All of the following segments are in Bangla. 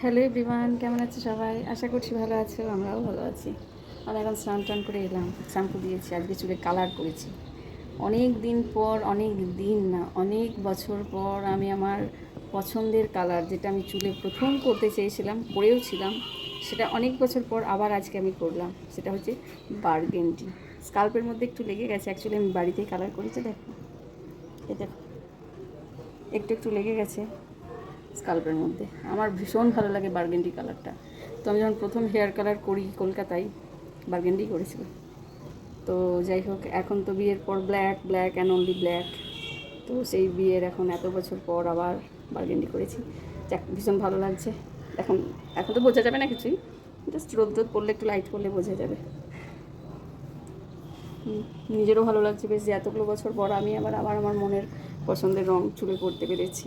হ্যালো বিমান কেমন আছে সবাই? আশা করছি ভালো আছো, আমরাও ভালো আছি। আমি এখন স্নান টান করে এলাম, শ্যাম্পু দিয়েছি আজকে চুলে কালার করেছি। অনেক দিন পর, অনেক দিন না, অনেক বছর পর আমি আমার পছন্দের কালার যেটা আমি চুলে প্রথম করতে চেয়েছিলাম করেও ছিলাম, সেটা অনেক বছর পর আবার আজকে আমি করলাম, সেটা হচ্ছে বার্গেন্টি স্কাল্পের মধ্যে একটু লেগে গেছে অ্যাকচুয়ালি আমি বাড়িতেই কালার করেছি, দেখো। এ দেখো, একটু একটু লেগে গেছে। স্কাল্পের মধ্যে আমার ভীষণ ভালো লাগে বার্গেন্ডি কালারটা তো আমি যখন প্রথম হেয়ার কালার করি কলকাতায় বার্গেন্ডি করেছিলাম তো, যাই হোক, এখন তো বিয়ের পর black black and only black তো, সেই বিয়ের এখন এত বছর পর আবার বার্গেন্ডি করেছি। যাক, ভীষণ ভালো লাগছে। এখন এখন তো বোঝা যাবে না কিছুই। জাস্ট রোদ রোদ পড়লে একটু লাইট করলে বোঝা যাবে। নিজেরও ভালো লাগছে। বেশ, যে এতগুলো বছর পর আমি আবার আবার আমার মনের পছন্দের রং চুলে করতে পেরেছি।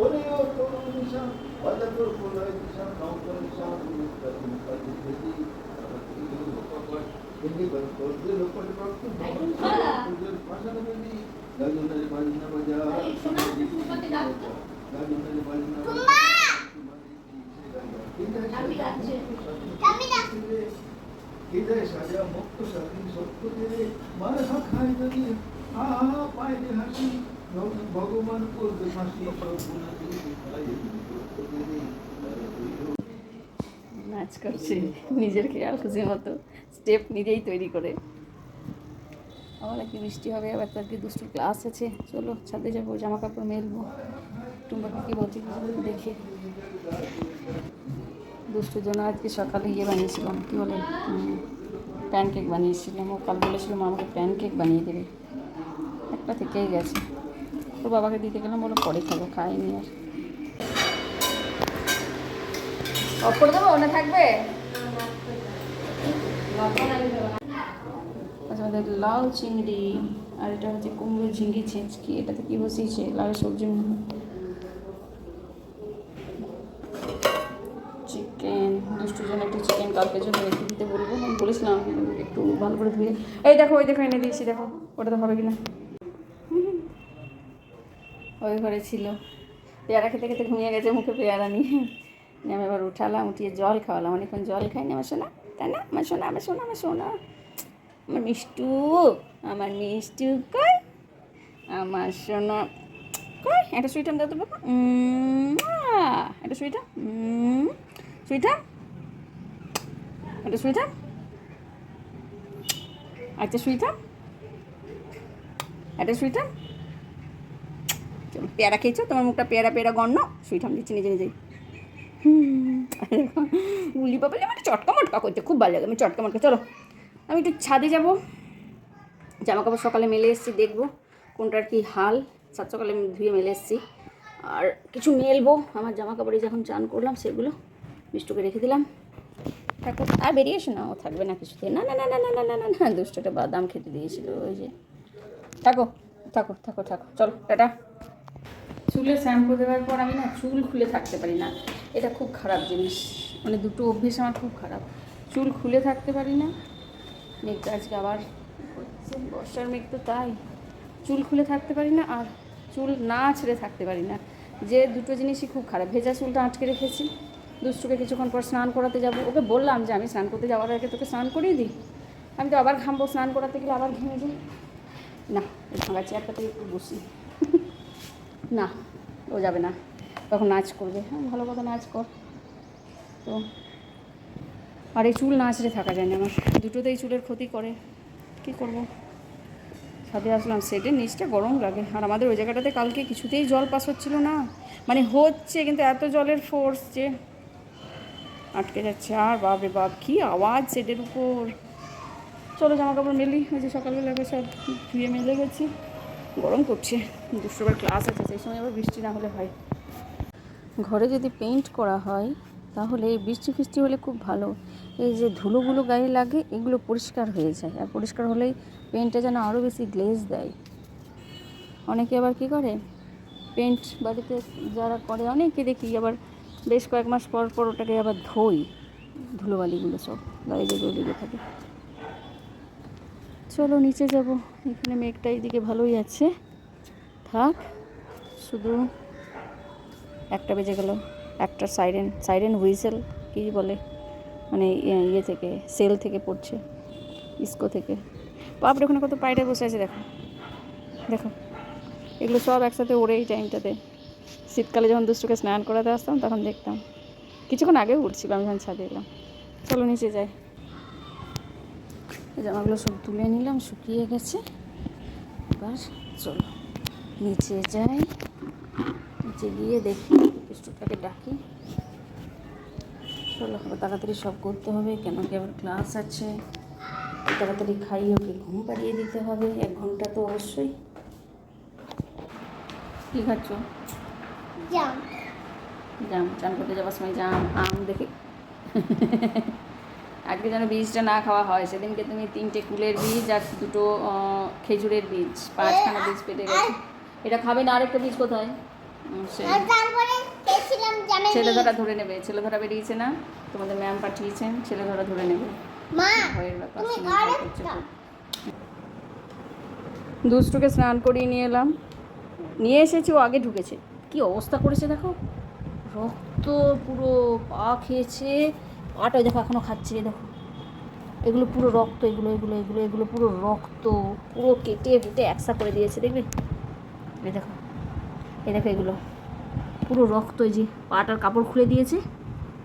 قولوا كونوا نشان وتدركوا العطشان موقع نشان المستقيم قد الذي إني بالقرد لقد رحت قرد الحسن بني لا ينال بالنا مجا لا ينال بالنا مجا হৃদয় সাজা মুক্ত সাথী সত্য দেবে মার খাই যদি আহা পাইলে হাসি নাচ করছে। নিজের খেয়াল খুশি মতো। স্টেপ নিজেই তৈরি করে। আবার একটু বৃষ্টি হবে, আবার তো আজকে দুষ্টু ক্লাস আছে। চলো, ছাদে যাব জামা কাপড় মেলবো। টুম্বাকে কী বলছে দেখে। দুষ্টুর জন্য আজকে সকালে ইয়ে বানিয়েছিলাম কী বলে? প্যানকেক বানিয়েছিলাম ও কাল বলেছিল মা আমাকে প্যানকেক বানিয়ে দেবে। একটা থেকেই গেছে। ওর বাবাকে দিতে গেলাম বলো পরে খাব খাইনি আর। অফ করে দেবো ওটা থাকবে? আচ্ছা আমাদের লাল চিংড়ি আর এটা হচ্ছে কুমড়ো ঝিঙ্গি ছেঁচকি এটাতে কি বসিয়েছে? লাল সবজি চিকেন দুষ্টুর জন্য একটু চিকেন কালকে জন্য রেখে দিতে বলব আমি বলেছিলাম একটু ভালো করে ধুয়ে। এই দেখো ওই দেখো এনে দিয়েছি দেখো ওটা তো হবে কিনা? ওই ঘরে ছিল। পেয়ারা খেতে খেতে ঘুমিয়ে গেছে মুখে পেয়ারা নিয়ে। আমি এবার উঠালাম, উঠিয়ে জল খাওয়ালাম। অনেকক্ষণ জল খাইনি, আমার সোনা। তাই না, আমার সোনা আমার সোনা আমার সোনা। আমার মিষ্টু আমার মিষ্টু কই? আমার সোনা কই? একটা সুইটাম দাও তো বাবা। একটা সুইটাম সুইটাম একটা সুইটাম একটা সুইটাম একটা সুইটাম পেয়ারা খেয়েছো? তোমার মুখটা পেয়ারা পেয়ারা গণ্য সুইটাম দিচ্ছি নিজে নিজেই। গুলি পাপালে মানে চটকা মটকা করতে খুব ভালো লাগে। আমি চটকা মটকা। চলো, আমি একটু ছাদে যাব। জামা কাপড় সকালে মেলে এসেছি, দেখব কোনটার কি হাল। সাত সকালে আমি ধুয়ে মেলে এসেছি। আর কিছু মেলবো। আমার জামা কাপড়ে যখন চান করলাম, সেগুলো মিষ্টুকে রেখে দিলাম। থাকো আর বেরিয়ে এসো না, ও থাকবে না কিছুতে না না না না না না না না না, দুষ্টটা বাদাম খেতে দিয়েছিল, ওই যে। থাকো থাকো থাকো থাকো, চলো, টাটা। চুলে শ্যাম্পু দেওয়ার পর আমি না চুল খুলে থাকতে পারি না। এটা খুব খারাপ জিনিস। মানে দুটো অভ্যেস আমার খুব খারাপ। চুল খুলে থাকতে পারি না। মেঘটা আজকে আবার হচ্ছে, বর্ষার মেঘ তো তাই। চুল খুলে থাকতে পারি না আর চুল না ছেড়ে থাকতে পারি না। যে দুটো জিনিসই খুব খারাপ। ভেজা চুলটা আটকে রেখেছি। দুষ্টুকে কিছুক্ষণ পর স্নান করাতে যাব। ওকে বললাম যে আমি স্নান করতে যাওয়ার আগে তোকে স্নান করিয়ে দিই। আমি তো আবার ঘামবো স্নান করাতে গেলে আবার ঘেমে যাই। না ভাঙা চেয়ারটাতে একটু বসি। না। ও যাবে না। তখন নাচ করবে। হ্যাঁ ভালো কথা নাচ কর। তো আর এই চুল নাচড়ে থাকা যায় না। আমার দুটোতেই চুলের ক্ষতি করে। কী করব? ছাদে আসলাম। সেটের নিচটা গরম লাগে। আর আমাদের ওই জায়গাটাতে কালকে কিছুতেই জল পাস হচ্ছিল না। মানে হচ্ছে, কিন্তু এত জলের ফোর্স যে আটকে যাচ্ছে। আর বাপরে বাপ, কী আওয়াজ সেটের উপর। চলো জামা কাপড় মেলি। ওই যে সকালবেলা সব ধুয়ে মেলে গেছি। গরম করছে। দুশোবার ক্লাস আছে, সেই সময় আবার বৃষ্টি না হলে হয়। ঘরে যদি পেইন্ট করা হয়, তাহলে এই বৃষ্টি ফিষ্টি হলে খুব ভালো। এই যে ধুলোগুলো গায়ে লাগে, এগুলো পরিষ্কার হয়ে যায়। আর পরিষ্কার হলেই পেন্টটা যেন আরও বেশি গ্লেজ দেয়। অনেকে আবার কী করে? পেন্ট বাড়িতে যারা করে, অনেকে দেখি আবার বেশ কয়েক মাস পর পর ওটাকে আবার ধোই। ধুলোবালিগুলো সব গায়ে যেগুলো লেগে থাকে। চলো নিচে যাব। এখানে মেঘটা এইদিকে ভালোই আছে। থাক, শুধু একটা বেজে গেল। একটা সাইরেন সাইরেন হুইসেল কী বলে? মানে ইয়ে- ইয়ে থেকে সেল থেকে পড়ছে ইস্কো থেকে। বাপরে, ওখানে কত পায়রা বসে আছে, দেখো। দেখো, এগুলো সব একসাথে ওড়ে এই টাইমটাতে শীতকালে যখন দুষ্টুকে স্নান করাতে আসতাম, তখন দেখতাম। কিছুক্ষণ আগেও উঠছিলাম যখন ছাদে এলাম। চলো নিচে যাই। জামাগুলো সব তুলে নিলাম শুকিয়ে গেছে। এবার চলো নিচে যাই। নিচে গিয়ে দেখি দুষ্টুটাকে ডাকি। চলো আবার তাড়াতাড়ি সব করতে হবে কেন কি আবার ক্লাস আছে। তাড়াতাড়ি খাইয়ে ওকে ঘুম পাড়িয়ে দিতে হবে এক ঘণ্টা তো অবশ্যই। কী খাচ্ছ? জাম। জাম চান করতে যাওয়ার সময় জাম আম দেখে। আজকে যেন বীজটা না খাওয়া হয় সেদিনকে তুমি তিনটে কুলের বীজ আর দুটো খেজুরের বীজ পাঁচখানা বীজ পেটে গেছে। এটা খাবে না আরেকটা বীজ কোথায়? ছেলে ধরা ধরে নেবে ছেলে ধরা বেরিয়েছে না? তোমাদের ম্যাম পাঠিয়েছেন ছেলে ধরা ধরে নেবে। দুষ্টুকে স্নান করিয়ে নিয়ে এলাম। নিয়ে এসেছি ও আগে ঢুকেছে। কি অবস্থা করেছে দেখো। রক্ত পুরো পা খেয়েছে। পাটা দেখো, এখনও খাচ্ছে এই দেখো। এগুলো পুরো রক্ত, এগুলো এগুলো এগুলো এগুলো পুরো রক্ত, পুরো কেটে কেটে একসা করে দিয়েছে দেখবে এই দেখো এই দেখো এগুলো। পুরো রক্ত যে পাটার কাপড় খুলে দিয়েছে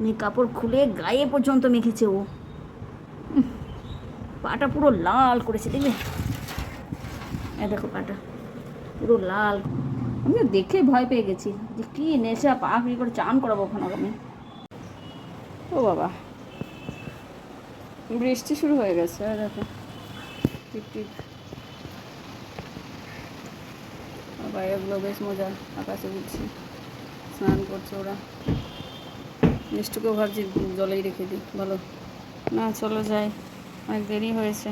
নিয়ে কাপড় খুলে গায়ে পর্যন্ত মেখেছে ও। পাটা পুরো লাল করেছে দেখবে এ দেখো পাটা, পুরো লাল। আমিও দেখে ভয় পেয়ে গেছি যে কী নেশা, পা কী করে চান করাবো ওখানে আমি। ও বাবা। বৃষ্টি শুরু হয়ে গেছে দেখো। টিপ টিপ। বাইরেগুলো বেশ মজা, আকাশে উঠছে স্নান করছে ওরা। মিষ্টুকেও ভাবছি জলেই রেখে দিই বলো না, চলো যাই। অনেক দেরি হয়েছে।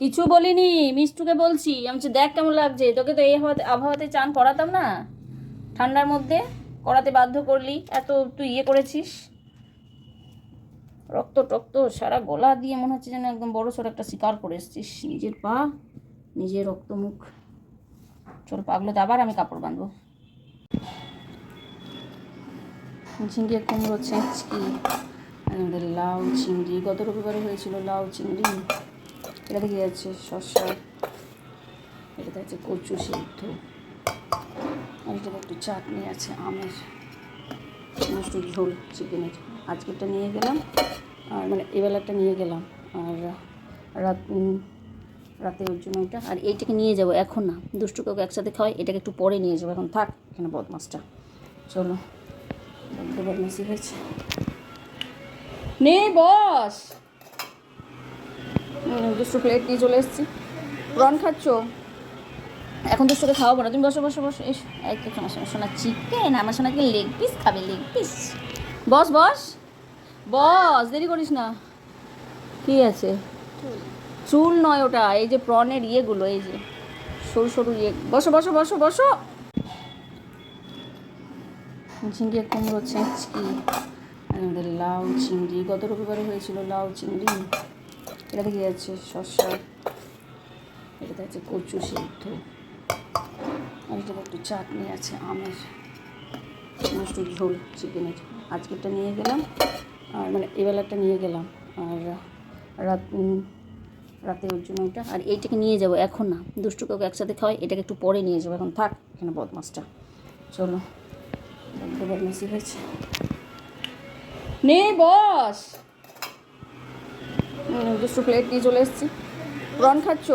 কিছু বলিনি, মিষ্টুকে বলছি। আমি দেখ কেমন লাগছে। তোকে তো এই হাওয়াতে, আবহাওয়াতে চান করাতাম না। ঠান্ডার মধ্যে। করাতে বাধ্য করলি? এত তুই ইয়ে করেছিস? রক্ত টক্ত, সারা গলা দিয়ে মনে হচ্ছে যেন একদম বড় সড়ো একটা শিকার করে এসছিস। নিজের পা, নিজের রক্ত মুখ চল পাগলোতে আবার আমি কাপড় বাঁধবো। ঝিঙ্গে কুমড়ো ছেঁচকি আমাদের লাউ চিংড়ি। গত রবিবারে হয়েছিল লাউ চিংড়ি। এটাতে কি আছে শসা। এটাতে আছে কচু সিদ্ধ। আর একটু চাটনি আছে, আমের মিষ্টি ঝোল চিকেনের। আজকেরটা নিয়ে গেলাম, আর মানে এবেলাটা নিয়ে গেলাম, আর রাত রাতে ওর জন্য এটা। আর এইটাকে নিয়ে যাব এখন না, দুষ্টু কাউকে একসাথে খাওয়াই, এটাকে একটু পরে নিয়ে যাব। এখন থাক, এখানে বদমাসটা। চলো বদমাসি হয়েছে। নেই বস! দুষ্টু প্লেট নিয়ে চলে এসেছি। প্রন খাচ্ছ? এখন তো দুষ্টুকে খাওয়াবো না। তুমি বসো বসো বসো। এসো। তো শোনা শোনা চিকেন আমার শোনাকে লেগ পিস খাবে লেগ পিস বস বস। বস দেরি করিস না। কি আছে? চুল। নয় ওটা। এই যে প্রনের ইয়েগুলো এই যে সরু সরু ইয়ে। বসো বসো বসো বসো। ঝিঙ্গে কুমড়ো আর আমাদের লাউ চিংড়ি গত রবিবারে হয়েছিল লাউ চিংড়ি এটাতে কি আছে শসা। এটাতে আছে কচু সিদ্ধ। এটাতে একটু চাটনি আছে, আমের মিষ্টি ঝোল চিকেনের আজকেরটা নিয়ে গেলাম, আর মানে এবেলাটা নিয়ে গেলাম, আর রাত রাতে ওর জন্য ওটা আর এইটাকে নিয়ে যাব এখন না, দুষ্টু ওকে একসাথে খাওয়াই, এটাকে একটু পরে নিয়ে যাব। এখন থাক, এখানে বদমাসটা। চলো বদমাসি হয়েছে। নে বস! দুষ্টু প্লেট নিয়ে চলে এসেছি। প্রন খাচ্ছ?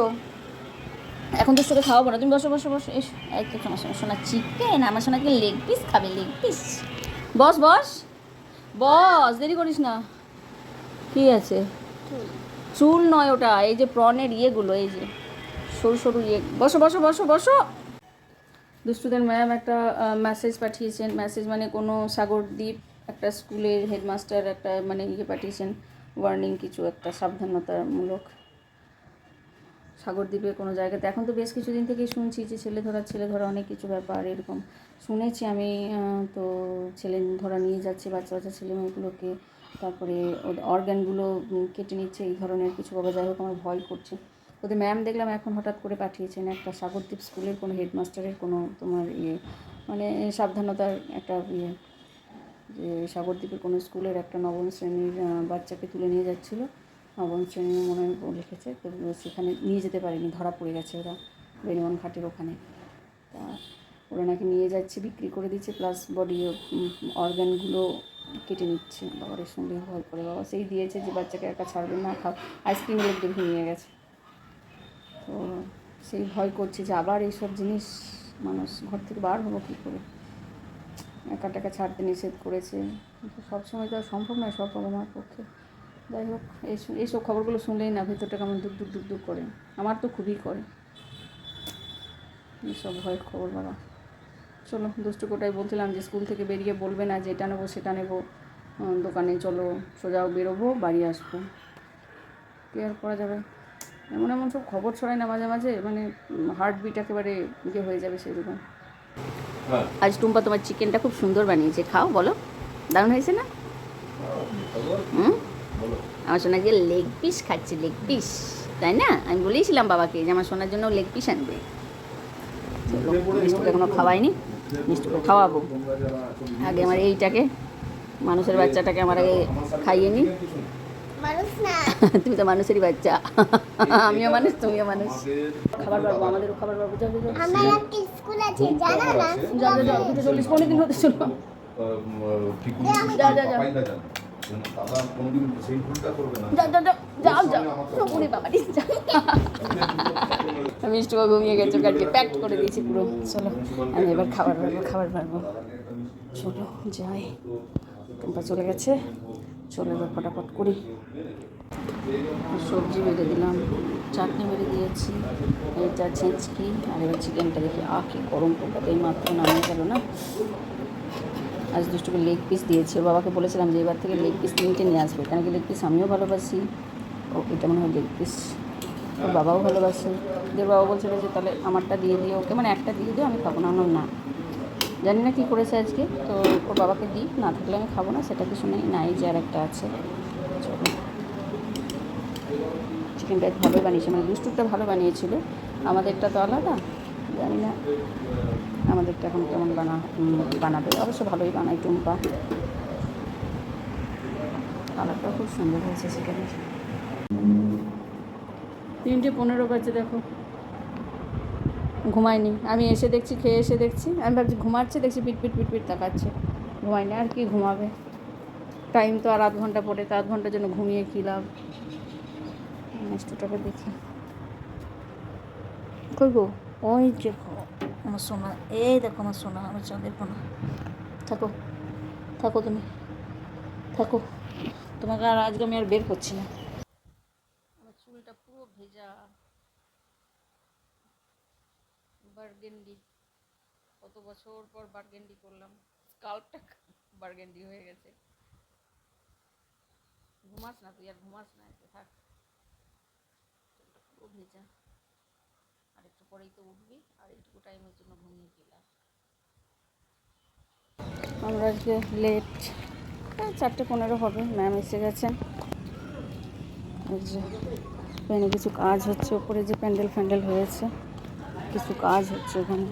এখন দুষ্টুকে খাওয়াবো না। তুমি বসো বসো বসো। এসো। এই তো শোনা শোনা শোনা চিকেন আমার শোনাকে লেগ পিস খাবে লেগ পিস বস বস। বস, দেরি করিস না। কি আছে? চুল নয় ওটা। এই যে প্রনের ইয়েগুলো, এই যে সরু সরু ইয়ে। বসো বসো বসো বসো। দুষ্টুদের ম্যাম একটা মেসেজ পাঠিয়েছেন। মেসেজ মানে কোনো সাগরদ্বীপ, একটা স্কুলের হেডমাস্টার একটা মানে ইয়ে পাঠিয়েছেন। ওয়ার্নিং কিছু, একটা সাবধানতামূলক। সাগরদ্বীপে কোনো জায়গাতে। এখন তো বেশ কিছুদিন থেকেই শুনছি যে ছেলে ধরা ছেলে ধরা অনেক কিছু ব্যাপার, এরকম। শুনেছি আমি তো ছেলে ধরা নিয়ে যাচ্ছে, বাচ্চা বাচ্চা ছেলে মেয়েগুলোকে। তারপরে অর্গ্যানগুলো কেটে নিচ্ছে, এই ধরনের কিছু বাবা, যাই হোক, আমার ভয় করছে। ওদের ম্যাম দেখলাম এখন হঠাৎ করে পাঠিয়েছেন একটা সাগরদ্বীপ স্কুলের কোনো হেডমাস্টারের কোনো তোমার ইয়ে মানে সাবধানতার একটা ইয়ে যে সাগরদ্বীপের কোনো স্কুলের একটা নবম শ্রেণির বাচ্চাকে তুলে নিয়ে যাচ্ছিল। নবম শ্রেণির মনে লিখেছে তো সেখানে নিয়ে যেতে পারেনি, ধরা পড়ে গেছে ওরা, বেনিমন ঘাটের ওখানে। তা ওরা নাকি নিয়ে যাচ্ছে, বিক্রি করে দিচ্ছে প্লাস বডি অর্গানগুলো কেটে নিচ্ছে। বাবার সঙ্গে ভয় করে, বাবা সেই দিয়েছে যে বাচ্চাকে একা ছাড়বে না, খাও। আইসক্রিম লোক দেখে নিয়ে গেছে। তো সেই ভয় করছে যে আবার এইসব জিনিস মানুষ ঘর থেকে বার হব কী করে? একা টাকা ছাড়তে নিষেধ করেছে। সবসময় তো আর সম্ভব নয় সব বাবা মার পক্ষে। যাই হোক এই এইসব খবরগুলো শুনলেই না ভেতরটা কেমন দুক দুক দুক দুক করে। আমার তো খুবই করে। এইসব ভয়ের খবর বাবা। চলো দুষ্টু কোটাই বলছিলাম যে স্কুল থেকে বেরিয়ে বলবে না যে এটা নেব সেটা নেব। দোকানে চলো সোজাও বেরোবো বাড়ি আসব। কী আর করা যাবে? এমন এমন সব খবর ছড়ায় না মাঝে মাঝে মানে হার্টবিট একেবারে ইয়ে হয়ে যাবে সেরকম। আজ টুম্পা তোমার চিকেনটা খুব সুন্দর বানিয়েছে। খাও বলো। দারুণ হয়েছে না? হুম? আমার সোনা যে লেগ পিস খাচ্ছে লেগ পিস তাই না? আমি বলেইছিলাম বাবাকে যে আমার সোনার জন্য লেগ পিস আনবে। চলো, মিষ্টুকে এখনও খাওয়াইনি মিষ্টুকে খাওয়াবো। আগে আমার এইটাকে মানুষের বাচ্চাটাকে আমার আগে খাইয়ে নি। তুমি তো মানুষেরই বাচ্চা। আমিও মানুষ তুমিও মানুষ। খাবার পাবো আমাদেরও খাবার পাবো স্কুল আছে জানো না? যাও দুটো চল্লিশ পনেরো দিন হতে চলো। যা, যা, যা। দাদা কোনোদিন সেই ভুলটা করবে না। যাও যাও। বাবা ঘুমিয়ে গেছে কালকে প্যাক করে দিয়েছি পুরো। চলো আমি এবার খাবার পারব খাবার পারব চলো যাই। টুম্পা চলে গেছে। চলো এবার ফটাফট করি। সবজি বেড়ে দিলাম চাটনি বেড়ে দিয়েছি এইটা ছেঁচকি আর এবার চিকেনটা দেখি আহ কি গরম পোকাতে এই মাত্র নামিয়ে গেল না। আজ দুষ্টুকে লেগ পিস দিয়েছে। বাবাকে বলেছিলাম যে, এবার থেকে লেগ পিস তিনটে নিয়ে আসবে। কেন কি লেগ পিস আমিও ভালোবাসি। ও, এটা মনে হয় লেগ পিস ওর বাবাও ভালোবাসে। ওর বাবা বলছিল যে, তাহলে আমারটা দিয়ে দিও। ওকে মানে একটা দিয়ে দিও, আমি খাব না। না। জানি না কী করেছে আজকে। তো ওর বাবাকে দিই। না থাকলে আমি খাব না, সেটা কিছু নেই। নাই যে আর একটা আছে চিকেনটা ভালো বানিয়েছে। মানে দুষ্টুরটা ভালো বানিয়েছিল। আমাদেরটা তো আলাদা। জানি না। আমাদেরটা এখন কেমন বানা বানাবে? অবশ্য ভালোই বানাই টুম্পা। কালারটা খুব সুন্দর হয়েছে সেখানে। তিনটে পনেরো বাজে, দেখো। ঘুমায়নি। আমি এসে দেখছি, খেয়ে এসে দেখছি। আমি ভাবছি, ঘুমাচ্ছে, দেখছি পিট পিট পিট পিট তাকাচ্ছে। ঘুমায়নি, আর কি ঘুমাবে? টাইম তো আর আধ ঘণ্টা পরে, তো আধ ঘণ্টার জন্য ঘুমিয়ে কী লাভ? মিষ্টুটাকে দেখি। গো? ওই যে আমার সোনা এই দেখো আমার সোনা আমার চাঁদের সোনা থাকো থাকো তুমি থাকো তোমাকে আর আজকে আমি আর বের করছি না আমার চুলটা পুরো ভেজা বার্গেন্ডি কত বছর পর বার্গেন্ডি করলাম স্কাল্পটা বার্গেন্ডি হয়ে গেছে ঘুমাস না তুই আর ঘুমাস না থাক পুরো ভেজা আর একটু পরেই তো উঠবি, আর একটু টাইমের জন্য ঘুমিয়ে গেলাম। আমরা আজকে লেট চারটে পনেরো হবে ম্যাম এসে গেছেন। যে কিছু কাজ হচ্ছে, ওপরে যে প্যান্ডেল ফ্যান্ডেল হয়েছে, কিছু কাজ হচ্ছে ওখানে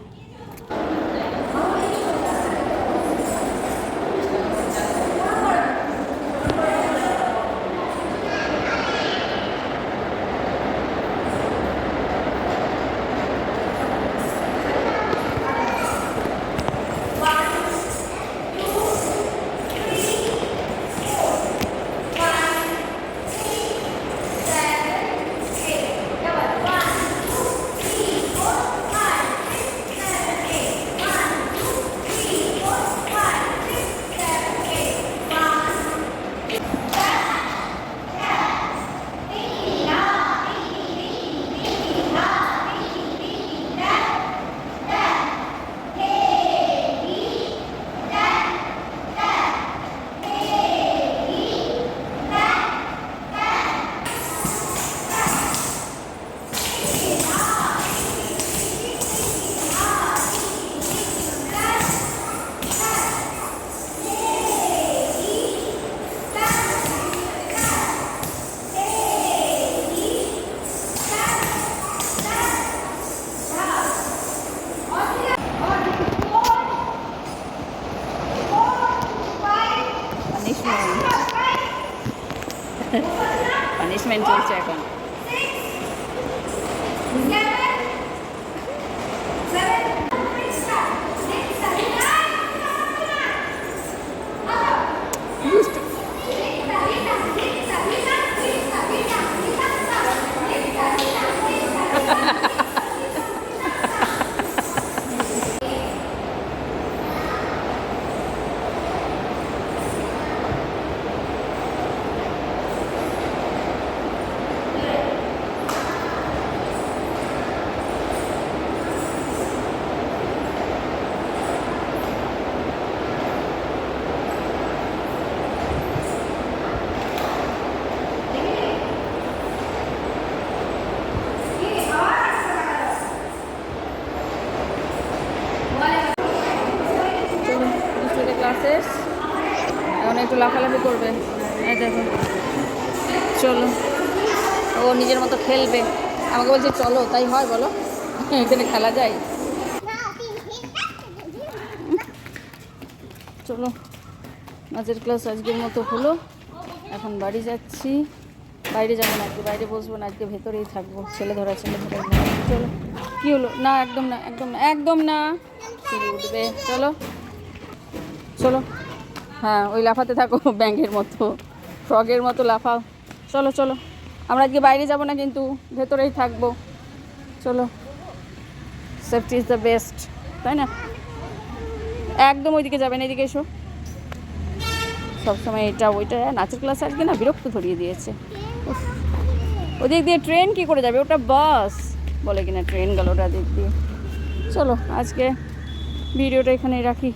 പണിഷ്മെന്റ് തീർച്ചയായിട്ടും. খেলবে। আমাকে বলছে, চলো, তাই হয়, বলো। এখানে খেলা যায়। চলো নাচের ক্লাস আজকের মতো হলো। এখন বাড়ি যাচ্ছি। বাইরে যাব না, আজকে বাইরে বসবো না, আজকে ভেতরেই থাকব। ছেলে ধরা ছেলে ধরা চলো, কী হলো? না, একদম না একদম না একদম না। উঠবে। চলো চলো। হ্যাঁ ওই লাফাতে থাকো, ব্যাঙের মতো, ফ্রগের মতো লাফাও। চলো চলো। আমরা আজকে বাইরে যাব না কিন্তু? ভেতরেই থাকব। চলো। সেফটি ইজ দ্য বেস্ট তাই না? একদম ওইদিকে যাবেন, এদিকে এসো। সবসময় এটা, ওইটা, নাচের ক্লাস আজকে না বিরক্ত ধরিয়ে দিয়েছে। ওদিক দিয়ে ট্রেন কি করে যাবে? ওটা বাস বলে কিনা ট্রেন গেল ওটা দিক দিয়ে। চলো, আজকে ভিডিওটা এখানেই রাখি।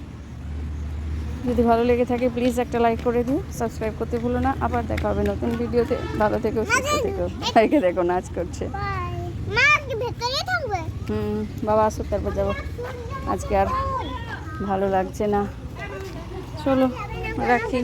যদি ভালো লেগে থাকে প্লিজ একটা লাইক করে দিও। সাবস্ক্রাইব করতে ভুলো না। আবার দেখা হবে নতুন ভিডিওতে ভালো থেকো সুস্থ থেকো। লাইকে দেখো নাচ করছে। হুম বাবা আসো তারপর যাব। আজকে আর ভালো লাগছে না। চলো রাখি।